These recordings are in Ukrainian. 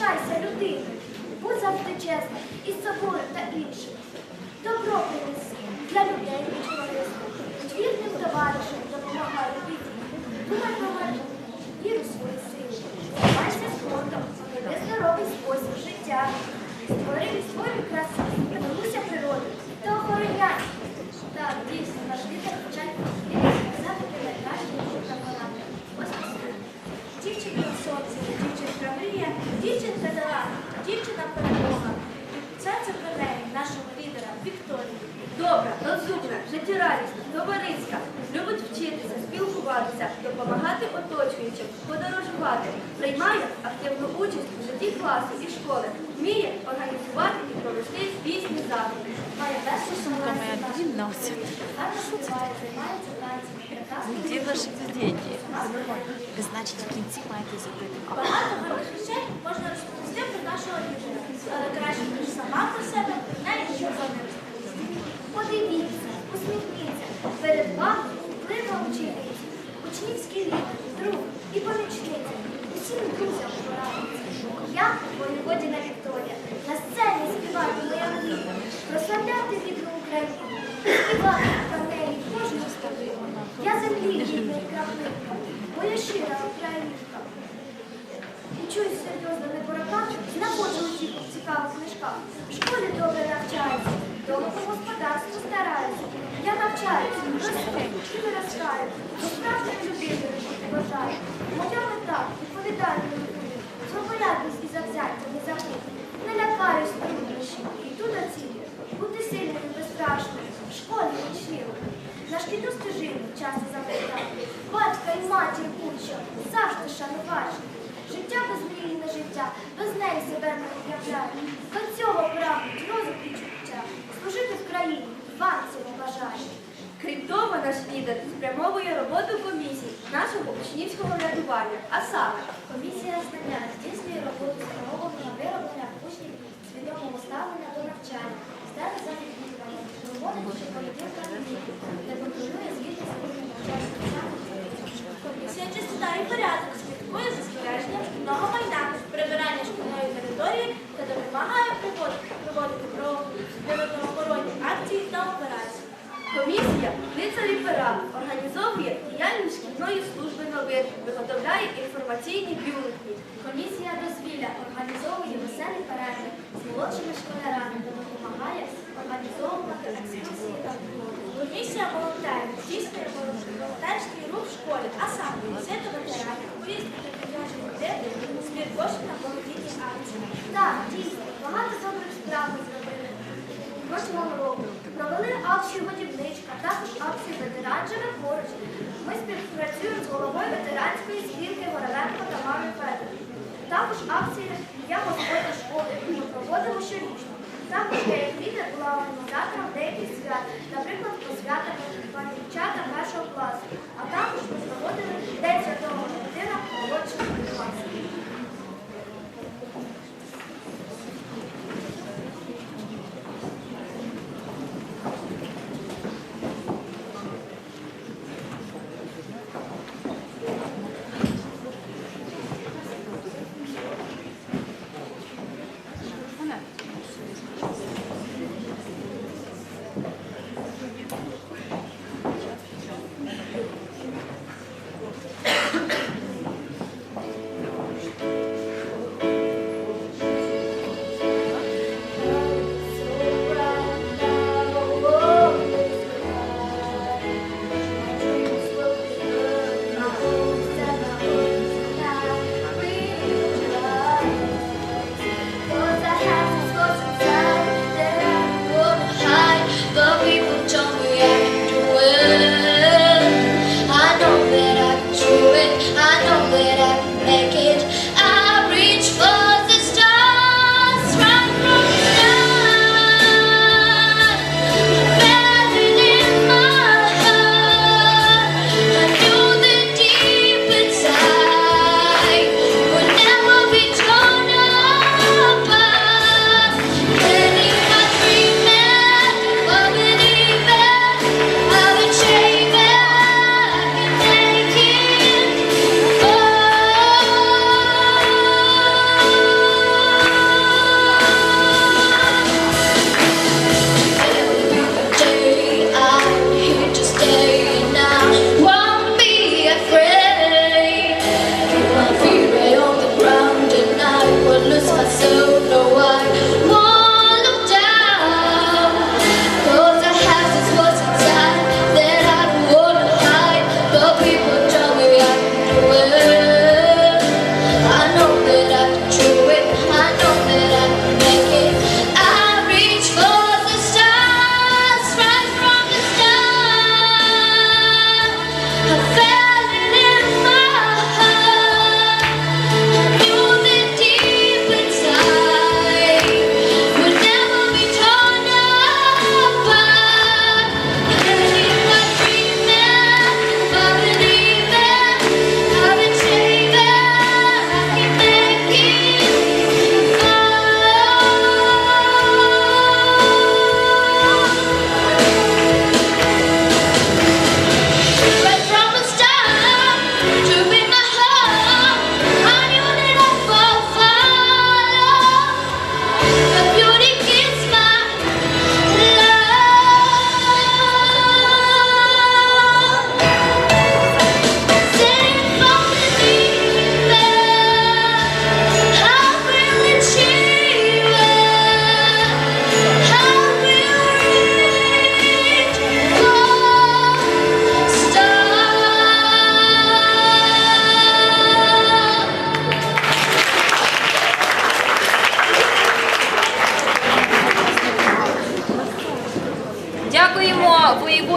Залишайся людиною. Будь завжди чесна із собою та іншими. Добро принеси для людей і товариства. Вірним товаришем, допомагай бідним. Думай про мене, вір у свої сили. Займайся спортом, веди здоровий спосіб життя. Створи свою красу, милуйся природою та охороняй. Так, дійсно, наш лідер Це про неї, нашого лідера Вікторії. Добра, розумна, життєрадісна, товариська, любить вчитися, спілкуватися, допомагати оточуючим, подорожувати, приймає активну участь у житті класу і школи, вміє організувати і провести різні заходи. Має першу шанс. Где ваши деньги? Значить, в кінці маєте зробити. Багато гарних речей можна розповісти про нашого лідера, але краще ніж сама про себе, навіть нічого не розповісти. Подивіться, усміхніться, перед вами вплива учениця, учнівський лідер, друг і помічниця. Усім друзям порадиться. Я, воєводіна Вікторія, на сцені співаю моя мрія, прославляти рідну Україну, співати про неї кожну стовину. Я землі рідний краплинка, моя щира українка. І чують серйозно не порака, знаходжу у цих цікавих книжках. В школі добре навчаються, дома по господарству стараються. Я навчаюся, росту і виростаю. До справжньої людиною бути бажаю. Моя мета відповідальною людиною. Зроболятність і завзяття не забути. Не лякаюсь труднощів, йду до цілі. Бути сильним і безстрашним. В школі учнівом. На шкільну стежину часто запитати. Батька і матір куча, завжди шанувати. Життя без мрії не життя, без неї себе не уявляю. До цього прагнуть розум і чуття. Служити в країні вам цього бажаю. Крім того, наш лідер спрямовує роботу комісій нашого учнівського врядування, а саме Комісія знання здійснює роботу спрямовану на вироблення учнів свідомого ставлення до навчання, стати західні права, проводить ще політика де контролює звітність рівня навчальних Комісія чистота і порядок слідкує за служби новин, виготовляє інформаційні бюлетні. Комісія дозвілля організовує веселі перерви з молодшими школярами та допомагає організовувати екскурсії та виходи. Комісія волонтерів здійснює волонтерський рух в школі, а саме візити ветеранів, поїздки та дитячі години, збір коштів на благодійні акції. Так, дійсно, багато добрих справ ми зробили. Протягом року провели акцію годівничка, також акцію ветеран поруч. Ми співпрацюємо з головою ветеранської спілки Горовенко та Мами Федорів. Також акції Я Господня школи, ми проводимо щорічно. Також я як лідер була організатором деяких свят, наприклад, посвята пам'ятчата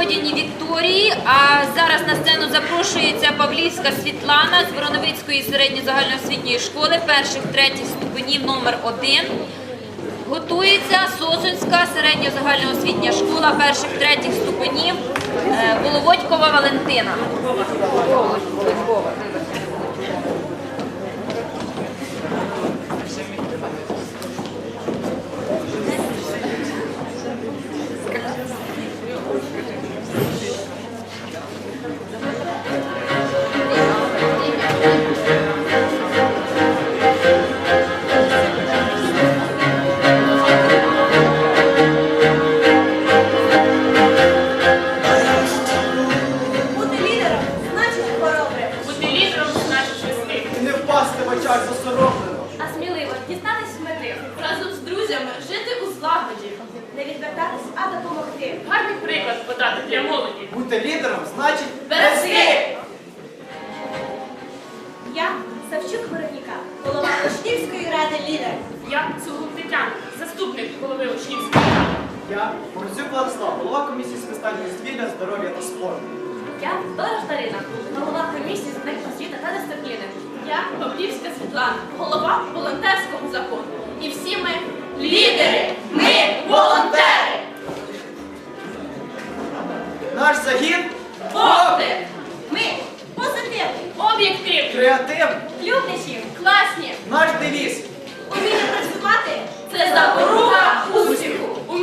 Водяні Вікторії. А зараз на сцену запрошується Павлівська Світлана з Вороновицької середньозагальноосвітньої школи перших-третіх ступенів номер 1 Готується Сосунська середньозагальноосвітня школа перших-третіх ступенів е, Воловодькова Валентина. Я Борзюк Владислав, голова комісії з питань дозвілля, здоров'я та спорту. Я Дорож Дарина, голова комісії з питань освіти та дисципліни. Я Павлівська Світлана, голова волонтерського закону. І всі ми лідери! Ми волонтери! Наш загін Опти! Ми позитивні, Об'єктивні! креативний. люблячі, Класні! Наш девіз. уміємо працювати. Це запорука успіху!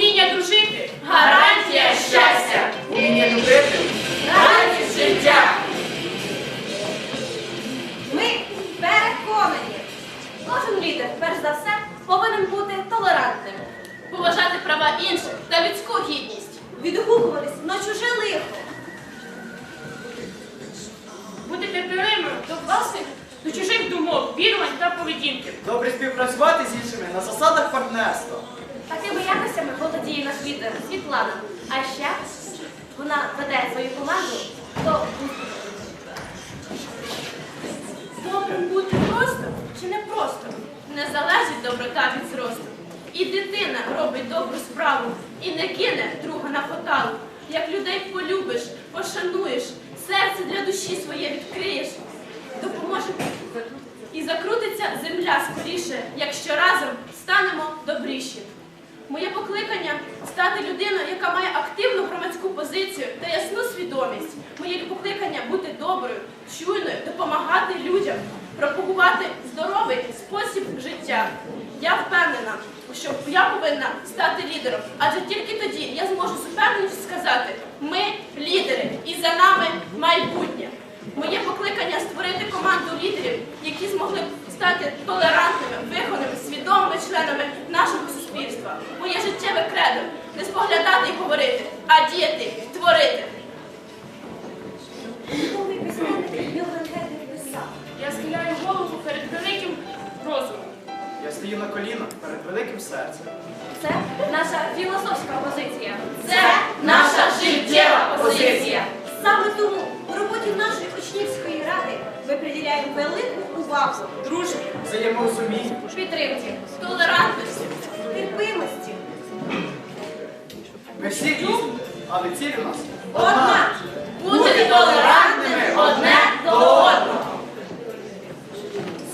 Уміння дружити! Гарантія щастя! Уміння любити. Радість життя! Ми переконані. Кожен лідер, перш за все, повинен бути толерантним, Поважати права інших та людську гідність. відгукуватись на чуже лихо. Бути терпеливим до власних, до чужих думок, вірувань та поведінки. Добре співпрацювати з іншими на засадах партнерства. Такими якостями володіє наш лідер Світлана. А ще вона веде свою команду до успіху. Добрим бути просто чи не просто не залежить доброта від зросту. І дитина робить добру справу і не кине друга на фаталу. Як людей полюбиш, пошануєш, серце для душі своє відкриєш, допоможе і закрутиться земля скоріше, якщо разом станемо добріші. Моє покликання стати людиною, яка має активну громадську позицію та ясну свідомість. Моє покликання бути доброю, чуйною, допомагати людям, пропагувати здоровий спосіб життя. Я впевнена, що я повинна стати лідером, адже тільки тоді я зможу з упевненістю сказати: ми лідери, і за нами майбутнє. Моє покликання створити команду лідерів, які змогли б стати толерантними, вихованими, свідомими членами нашого суспільства. Моє життєве кредо не споглядати і діяти, творити. Відомий письменник Мілган Гетер писав. Я схиляю голову перед великим розумом. Я стою на колінах перед великим серцем. Це наша філософська позиція. Це наша життєва позиція. Саме тому у роботі нашої учнівської ради ми приділяємо велику увагу Дружбі, Взаєморозуміння. підтримці, толерантності. терпимості. Ми всі різні, але ціль у нас Одна. Бути толерантними одне до одного.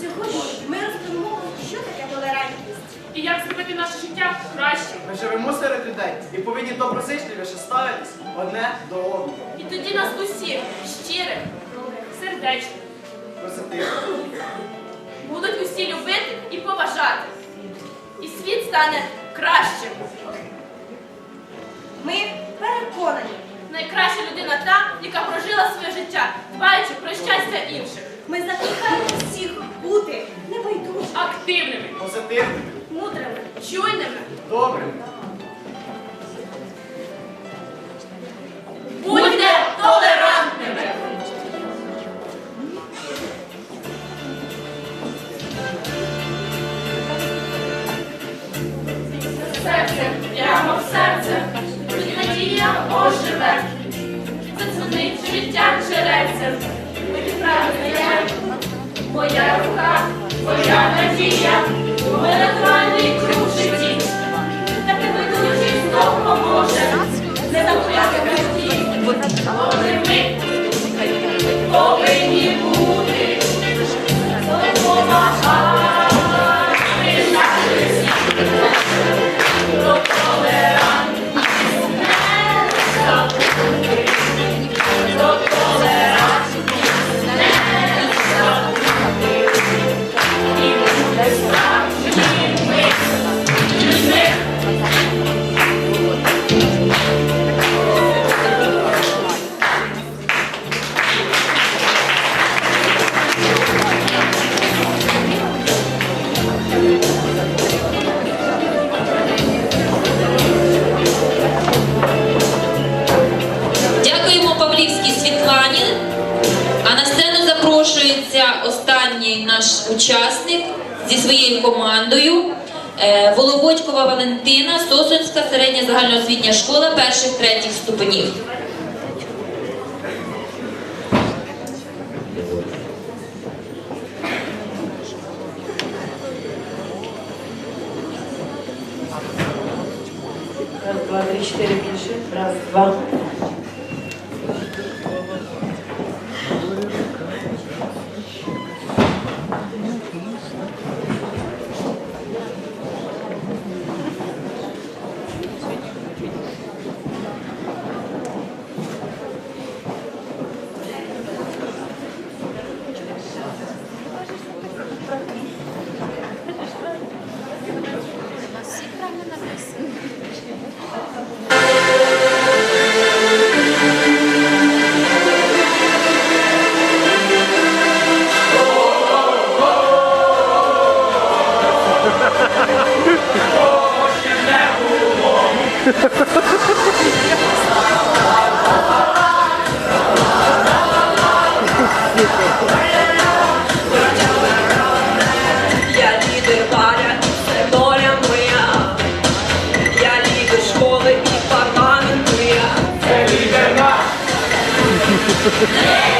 Сьогодні ми розповімо, що таке толерантність. І як зробити наше життя кращим. Ми живемо серед людей і повинні доброзичливіше ставитись одне до одного. І тоді нас усіх щирих, сердечних, Позитивно. будуть усі любити і поважати. І світ стане кращим. Ми переконані. Найкраща людина та, яка прожила своє життя, дбаючи про щастя інших, Ми закликаємо всіх бути небайдужими, активними, Позитивними. мудрими. чуйними. Добрими. Допоможе, не Валентина, Сосунська середня загальноосвітня школа перших третіх ступенів. Раз, два, три, чотири більше. Раз, два. Всі правильно написано. yeah.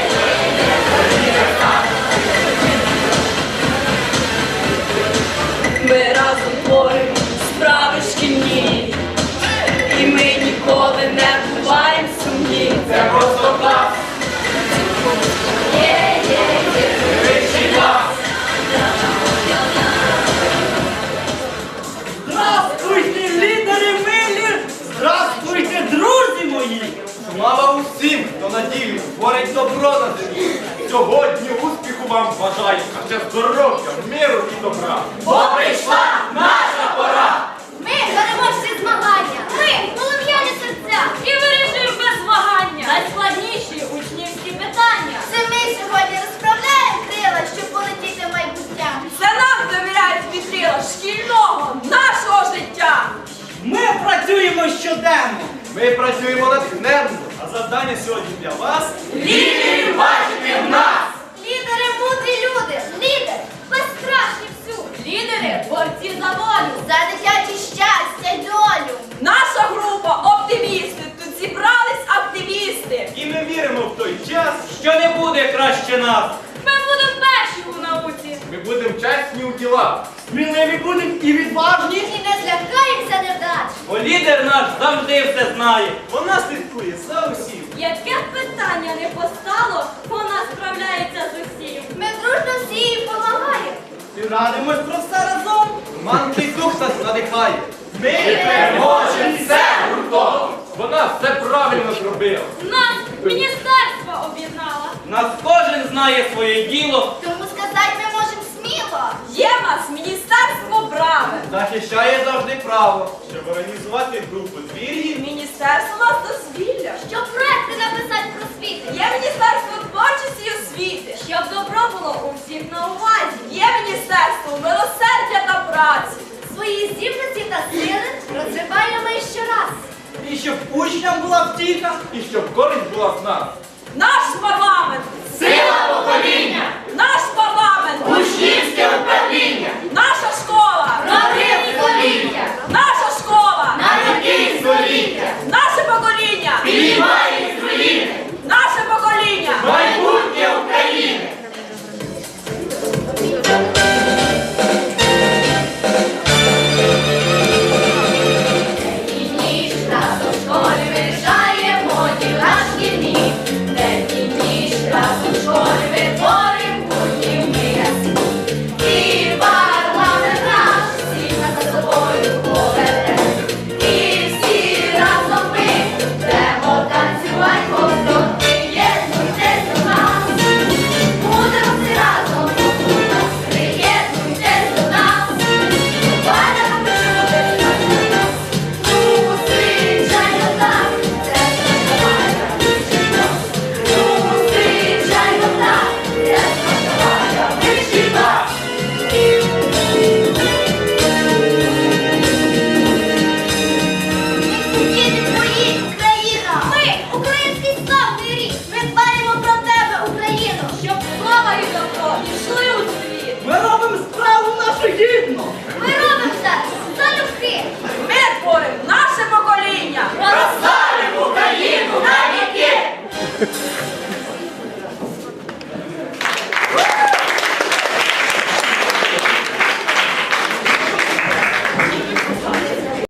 творить добро на землі. Сьогодні успіху вам бажаю, а ще здоров'я, миру і добра. Бо прийшла наша пора! Ми беремо всі змагання. Ми полум'яні серця. І вирішуємо без вагання. Найскладніші учнівські питання. Це ми сьогодні розправляємо крила, щоб полетіти в майбуття. Це нам довіряють вітрила шкільного нашого життя. Ми працюємо щоденно. Ми працюємо натхненно. Завдання сьогодні для вас Лідерів бачити в нас! Лідери мудрі люди. Лідер безстрашні всюди. Лідери борці за волю. За дитяче щастя, долю. Наша група оптимісти. Тут зібрались активісти. і ми віримо в той час, що не буде краще нас. Ми будемо перші у науці. Ми будемо чесні у ділах. Сміливі будемо і відважні. Злякаємося невдач. Бо лідер наш завжди все знає. Вона слідкує за усім. Яке б питання не постало, вона справляється з усім. Ми дружно всі їй допомагаємо. І радимось про все разом. Манкий дух нас надихає. Ми переможемо все гуртом. Вона все правильно зробила. Нас міністерство об'єднало. Нас кожен знає своє діло. Є в нас міністерство браве. Захищає завжди право. Щоб організувати групу двір'ї, Міністерство у нас дозвілля. Щоб проекти написати про світи. Є міністерство творчості і освіти. Щоб добро було у всіх на увазі. Є міністерство милосердя та праці. Свої здібності та сили розвиваємо ще раз. І щоб учням була втіха. і щоб користь була з нас. Наш парламент. Сила покоління! Учнівське управління. Наша школа. На три. Наша школа. На які. Наше покоління. Піднімає з. Наше покоління. Майбутнє України. Школі вирішаємо у школі виходить.